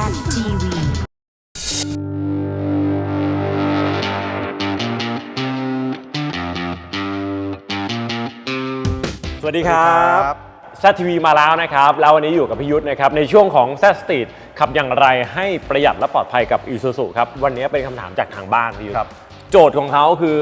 ZTV สวัสดีครับครับแซทีวีมาแล้วนะครับ แล้ววันนี้อยู่กับพิยุทธ์นะครับในช่วงของแซสตีดขับอย่างไรให้ประหยัดและปลอดภัยกับอีซูซูครับ วันนี้เป็นคำถามจากทางบ้านพิยุทครับ ธ์โจทย์ของเขาคือ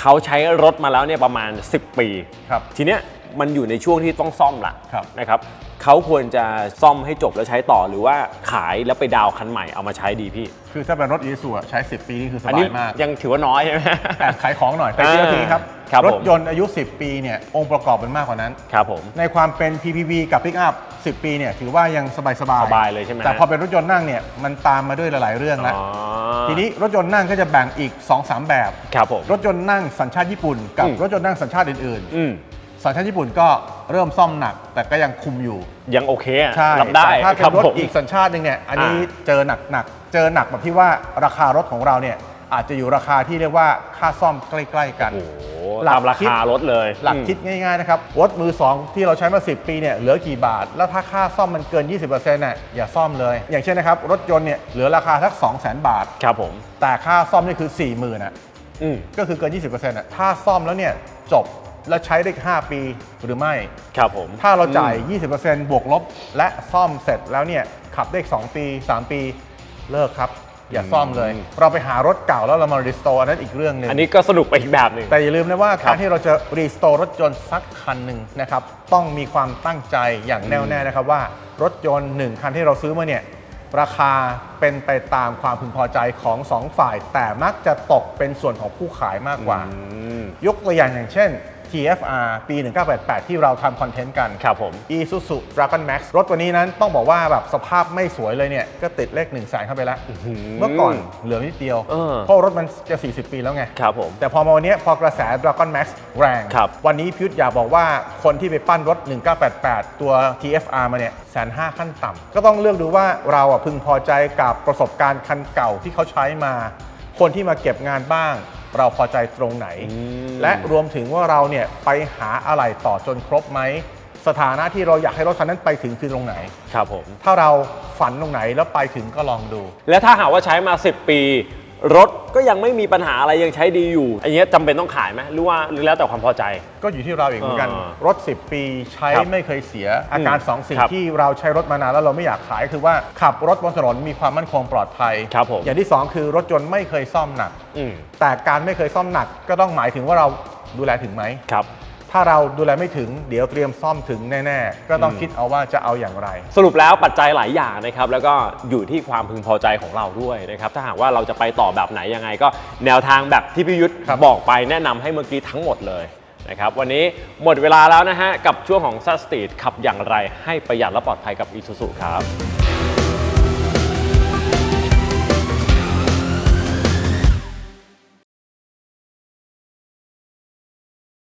เขาใช้รถมาแล้วเนี่ยประมาณ 10 ปี ครับ ทีเนี้ย มันอยู่ในช่วงที่ต้องซ่อมละครับ นะครับเขาควรจะซ่อมให้จบแล้วใช้ต่อหรือว่าขายแล้วไปดาวน์คันใหม่เอามาใช้ดีพี่ คือถ้าเป็นรถอีซูใช้ 10 ปีนี่คือสอันบานี้ยมากยังถือว่าน้อยใช่ไหมแอบขายของหน่อยแต่จริงๆทีนี้ครับครับรถผมยนต์อายุ 10 ปีเนี่ยองค์ประกอบมันมากกว่านั้น ครับผม ในความเป็น PPV กับ Pickup 10 ปีเนี่ยถือว่ายังสบายๆสบายเลยใช่ไหมแต่พอเป็นรถยนต์นั่งเนี่ยมันตามมาด้วยหลายๆเรื่องแล้วอ๋อทีนี้รถยนต์นั่งก็จะแบ่งอีก 2-3 แบบ ครับผม รถยนต์นั่งสัญชาติญี่ปุ่นกับอืม รถยนต์นั่งสัญชาติอื่นอืม ๆ สัญชาติญี่ปุ่นก็เริ่มซ่อมหนัก แต่ก็ยังคุมอยู่ยังโอเคอะใช่รับได้แต่ถ้าเป็ครับนรถผม อีกสัญชาติหนึ่งเนี่ยอันนี้อ่า เจอหนักหนักๆเจอหนักแบบที่ว่าราคารถของเราเนี่ยอาจจะอยู่ราคาที่เรียกว่าค่าซ่อมใกล้ ๆ กัน โอ้โหหลักตามราคิด คารถเลยหลักอืมคิดง่าย ๆ นะครับรถมือ 2 ที่เราใช้มา 10 ปีเนี่ยเหลือกี่บาท แล้วถ้าค่าซ่อมมันเกิน 20%น่ะอย่าซ่อมเลย อย่างเช่นนะครับ รถยนต์เนี่ยเหลือราคาสัก 200,000 บาท ครับผม แต่ค่าซ่อมนี่คือ 40,000น่ะอืมก็คือเกิน 20%น่ะถ้าซ่อมแล้วเนี่ยจบ แล้วใช้ได้อีก5ปีหรือไม่ ครับผม ถ้าเราจ่ายอืม20%บวกลบ และซ่อมเสร็จแล้วเนี่ยขับได้อีก2ปี 3 ปีเลิกครับ อย่าซ่อมเลย เราไปหารถเก่าแล้วเรามารีสโตร์อันนั้นอีกเรื่องหนึ่งอันนี้ก็สนุกไปอีกแบบหนึ่งแต่อย่าลืมนะว่าครักาบรที่เราจะรีสโตร์รถยนต์สักคันหนึ่งนะครับต้องมีความตั้งใจอย่างแน่วแน่นะครับว่ารถยนต์หนึ่งคันที่เราซื้อมาเนี่ยราคาเป็นไปตามความพึงพอใจของสองฝ่าย แต่มักจะตกเป็นส่วนของผู้ขายมากกว่าอืมยกตัวอย่างอย่างเช่น TFR ปี 1988 ที่เราทำคอนเทนต์กันครับผม Isuzu Dragon Max รถตัวนี้นั้นต้องบอกว่าแบบสภาพไม่สวยเลยเนี่ย ก็ติดเลข1นึ่งแสนเข้าไปแล้ว เมื่อก่อนเหลือนิดเดียว เออ เพราะรถมันจะ 40 ปีแล้วไง ครับผม แต่พอมาวันนี้พอกระแส Dragon Max แรง ครับวันนี้พิยุทธอยากบอกว่าคนที่ไปปั้นรถ 1988 ตัว TFR มาเนี่ยแสนห้าขั้นต่ำก็ต้องเลือกดูว่าเราอะพึงพอใจกับประสบการณ์คันเก่าที่เขาใช้มา คนที่มาเก็บงานบ้าง เราพอใจตรงไหนมและรวมถึงว่าเราเนี่ยไปหาอะไรต่อจนครบไหมสถานะที่เราอยากให้รถคันนั้นไปถึงคือตรงไหน ครับผม ถ้าเราฝันตรงไหนแล้วไปถึงก็ลองดู แล้วถ้าหากว่าใช้มา 10 ปี รถก็ยังไม่มีปัญหาอะไรยังใช้ดีอยู่อันนี้จำเป็นต้องขายไหมหรือว่าหรือแล้วแต่ความพอใจ ก็อยู่ที่เราเองเหมือนกัน อ่ารถ 10 ปีใช้ครับไม่เคยเสีย อาการอืมสองสิ่งครับที่เราใช้รถมานานแล้วเราไม่อยากขายคือว่าขับรถบนถนนมีความมั่นคงปลอดภัย ครับผม อย่างที่ 2 คือรถยนต์ไม่เคยซ่อมหนัก อืมแต่การไม่เคยซ่อมหนักก็ต้องหมายถึงว่าเราดูแลถึงไหม ครับ ถ้าเราดูแลไม่ถึงเดี๋ยวเตรียมซ่อมถึงแน่ๆ ก็ต้องอืมคิดเอาว่าจะเอาอย่างไร สรุปแล้วปัจจัยหลายอย่างนะครับแล้วก็อยู่ที่ความพึงพอใจของเราด้วยนะครับถ้าหากว่าเราจะไปต่อแบบไหนยังไง ก็แนวทางแบบที่พี่ยุทธครับบอกไปแนะนำให้เมื่อกี้ทั้งหมดเลยนะครับวันนี้หมดเวลาแล้วนะฮะกับช่วงของ s ัสตีดขับอย่างไรให้ประหยัดและปลอดภัยกับ Isuzu ครับ